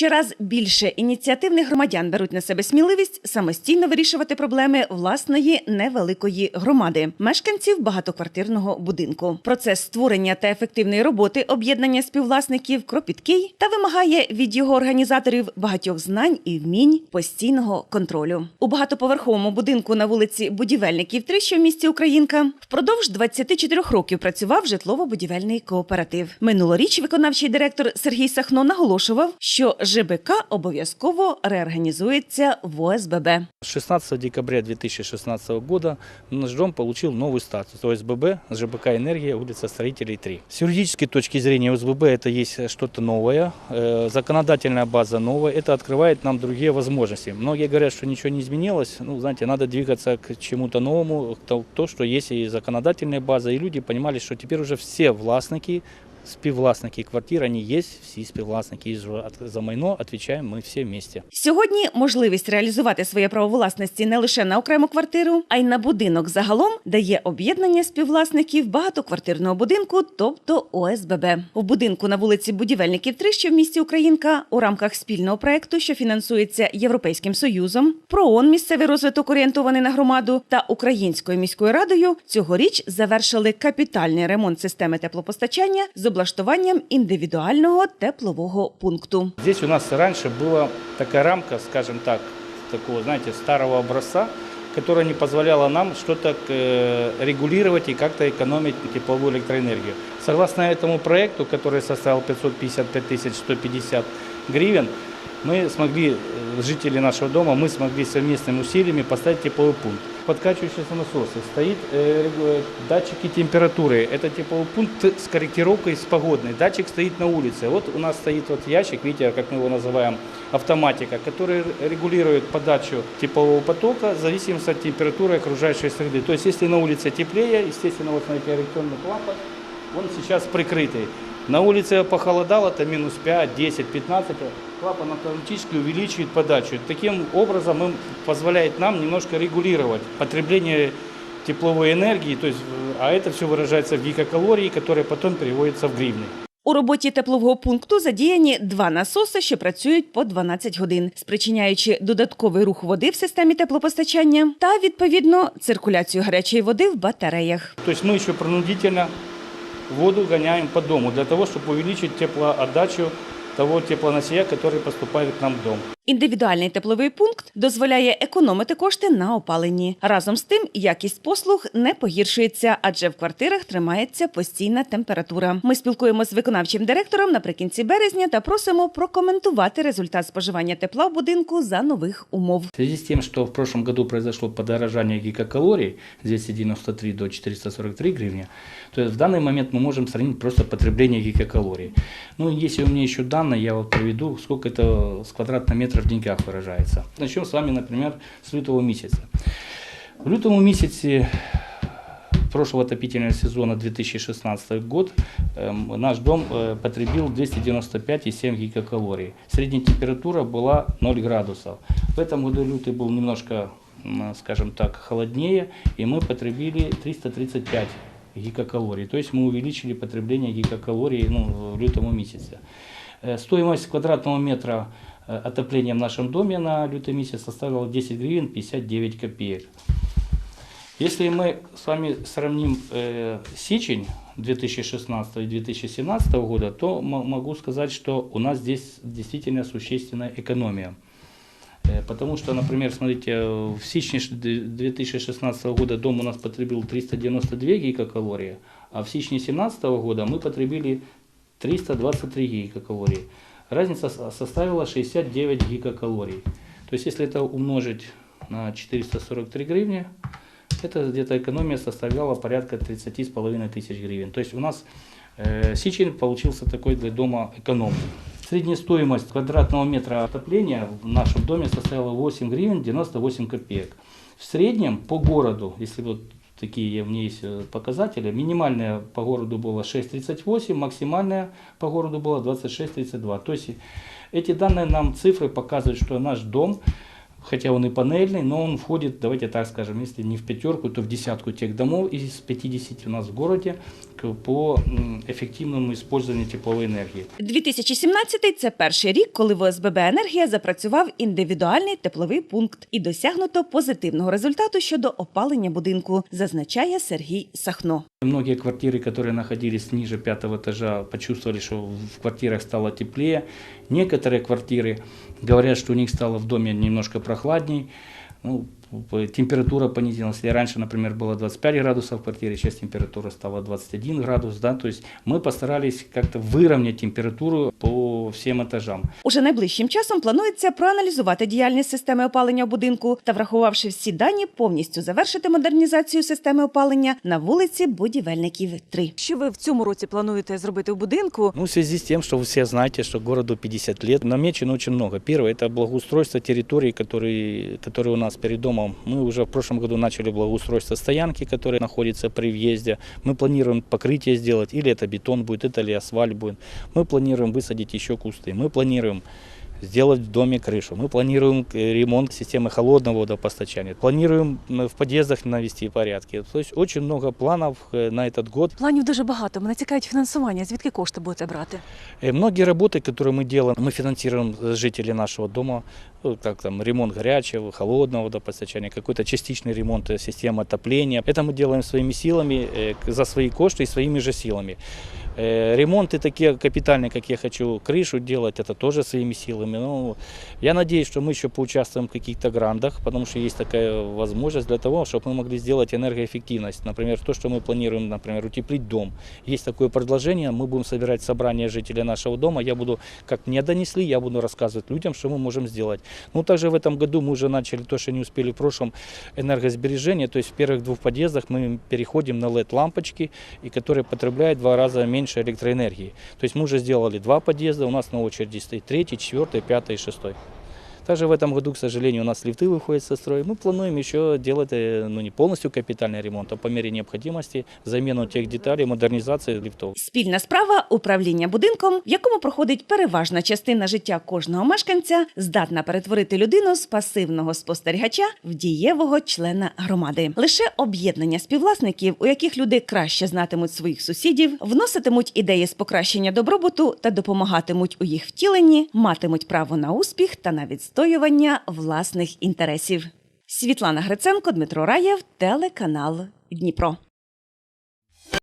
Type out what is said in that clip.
Щораз більше ініціативних громадян беруть на себе сміливість самостійно вирішувати проблеми власної невеликої громади, мешканців багатоквартирного будинку. Процес створення та ефективної роботи об'єднання співвласників кропіткий та вимагає від його організаторів багатьох знань і вмінь постійного контролю. У багатоповерховому будинку на вулиці Будівельників 3, що в місті Українка, впродовж 24 років працював житлово-будівельний кооператив. Минулоріч виконавчий директор Сергій Сахно наголошував, що ЖБК обов'язково реорганізується в ОСББ. 16 декабря 2016 года наш дом получил новый статус ОСББ ЖБК «Энергия», улица Строителей 3. С юридической точки зрения ОСББ это есть что-то новое, э, законодательная база новая, это открывает нам другие возможности. Многие говорят, что ничего не изменилось, ну, знаете, надо двигаться к чему-то новому, то, то, что есть и законодательная база, и люди понимали, что теперь уже все властники, співвласники квартир, они есть, всі співвласники, за майно отвечаем мы все вместе. Сьогодні можливість реалізувати своє право власності не лише на окрему квартиру, а й на будинок загалом дає об'єднання співвласників багатоквартирного будинку, тобто ОСББ. У будинку на вулиці Будівельників 3, що в місті Українка, у рамках спільного проекту, що фінансується Європейським Союзом, ПРООН місцевий розвиток орієнтований на громаду та Українською міською радою цьогоріч завершили капітальний ремонт системи теплопостачання з облаштуванням індивідуального теплового пункту. Здесь у нас раньше была такая рамка, скажем так, такого, знаете, старого образца, которая не позволяла нам что-то э, регулировать и как-то экономить тепловую электроэнергию. Согласно этому проекту, который составил 555 150 гривен, мы смогли, э, жители нашего дома, мы смогли совместными усилиями поставить тепловой пункт. Подкачивающиеся насосы, стоит э, э, датчики температуры. Это тепловой пункт с корректировкой с погодной. Датчик стоит на улице. Вот у нас стоит вот ящик, видите, как мы его называем, автоматика, который регулирует подачу теплового потока в зависимости от температуры окружающей среды. То есть, если на улице теплее, естественно, вот смотрите, электронный клапан, он сейчас прикрытый. На улице похолодало, это минус 5, 10, 15, клапан автоматически увеличивает подачу. Таким образом он позволяет нам немножко регулировать потребление тепловой энергии, то есть, э, а это все выражается в гигакалории, которые потом переводятся в гривны. У роботі теплового пункту задіяні два насоси, що працюють по 12 годин, спричиняючи додатковий рух води в системі теплопостачання та відповідно циркуляцію гарячої води в батареях. То есть мы еще принудительно воду гоняем по дому для того, чтобы увеличить теплоотдачу того теплоносия, который поступает к нам в дом. Індивідуальний тепловий пункт дозволяє економити кошти на опаленні. Разом з тим, якість послуг не погіршується, адже в квартирах тримається постійна температура. Ми спілкуємося з виконавчим директором наприкінці березня та просимо прокоментувати результат споживання тепла в будинку за нових умов. В связи с тем, что в прошлом году произошло подорожание гигакалорий с 293 до 443 гривны, то есть в данный момент мы можем сравнить просто потребление гигакалорий. Ну, если у меня еще данные, я вот приведу, сколько это с квадратного метра деньгах выражается. Начнем с вами, например, с лютого месяца. В лютом месяце прошлого отопительного сезона 2016 год эм, наш дом э, потребил 295,7 гигакалорий. Средняя температура была 0 градусов. В этом году лютый был немножко, м, скажем так, холоднее, и мы потребили 335 гигакалорий. То есть мы увеличили потребление гигакалорий ну, в лютом месяце. Э, Стоимость квадратного метра э, отопления в нашем доме на лютый месяц составила 10 гривен 59 копеек. Если мы с вами сравним э, сечень 2016 и 2017 года, то могу сказать, что у нас здесь действительно существенная экономия. Э, Потому что, например, смотрите, в сечне ш- д- 2016 года дом у нас потребил 392 гигакалории, а в сечне 2017 года мы потребили 323 гигакалории. Разница со- составила 69 гигакалорий. То есть, если это умножить на 443 гривны, это где-то экономия составляла порядка 30 с половиной тысяч гривен. То есть у нас э, сечень получился такой для дома экономный. Средняя стоимость квадратного метра отопления в нашем доме составила 8 гривен 98 копеек. В среднем по городу, если вот такие у меня есть э, показатели, минимальная по городу была 6,38, максимальная по городу была 26,32. То есть эти данные нам цифры показывают, что наш дом хотя он и панельный, но он входит, давайте так скажем, если не в пятерку, то в десятку тех домов из 50 у нас в городе к- по м, эффективному использованию тепловой энергии. 2017 – це перший рік, коли в ОСББ «Енергія» запрацював індивідуальний тепловий пункт і досягнуто позитивного результату щодо опалення будинку, зазначає Сергій Сахно. Многие квартиры, которые находились ниже пятого этажа, почувствовали, что в квартирах стало теплее. Некоторые квартиры говорят, что у них стало в доме немножко прохладней. Ну, температура понизилась. Если раньше, например, было 25 градусов в квартире, сейчас температура стала 21 градус. Да? То есть мы постарались как-то выровнять температуру по всем этажам. Уже найближчим часом планується проаналізувати діяльність системи опалення в будинку та, врахувавши всі дані, повністю завершити модернізацію системи опалення на вулиці Будівельників 3. Що ви в цьому році плануєте зробити в будинку? Ну, в связи с тем, что вы все знаете, что городу 50 лет, намечено очень много. Первое – это благоустройство территорий, которые, которые у нас перед домом. Мы уже в прошлом году начали благоустройство стоянки, которая находится при въезде. Мы планируем покрытие сделать, или это бетон будет, это или асфальт будет. Мы планируем высадить еще кусты. Мы планируем сделать в доме крышу. Мы планируем э, ремонт системы холодного водопостачания. Планируем м, в подъездах навести порядки. То есть очень много планов э, на этот год. Планів дуже багато. Мене цікавить фінансування. Звідки кошти будете брати? Э, Многие работы, которые мы делаем, мы финансируем э, жителей нашего дома, Ну, как там ремонт горячего, холодного водопостачания, какой-то частичный ремонт э, системы отопления. Это мы делаем своими силами, э, за свои кошты и своими же силами. Э, Ремонты такие капитальные, как я хочу крышу делать, это тоже своими силами. Ну, я надеюсь, что мы еще поучаствуем в каких-то грантах, потому что есть такая возможность для того, чтобы мы могли сделать энергоэффективность. Например, то, что мы планируем, например, утеплить дом. Есть такое предложение, мы будем собирать собрание жителей нашего дома. Я буду, как мне донесли, я буду рассказывать людям, что мы можем сделать. Ну, также в этом году мы уже начали то, что не успели в прошлом, энергосбережение. То есть в первых двух подъездах мы переходим на LED-лампочки, и которые потребляют в два раза меньше электроэнергии. То есть мы уже сделали два подъезда, у нас на очереди стоит третий, четвертый, пятый и шестой. Также в этом году, к сожалению, у нас лифты выходят со строя. Мы плануем еще делать, э, ну не полностью капитальный ремонт, а по мере необходимости замену тех деталей, модернизации лифтов. Спільна справа управління будинком, в якому проходить переважна частина життя кожного мешканця, здатна перетворити людину з пасивного спостерігача в дієвого члена громади. Лише об'єднання співвласників, у яких люди краще знатимуть своїх сусідів, вноситимуть ідеї з покращення добробуту та допомагатимуть у їх втіленні, матимуть право на успіх та на відстоювання власних інтересів. Світлана Гриценко, Дмитро Раєв, телеканал Дніпро.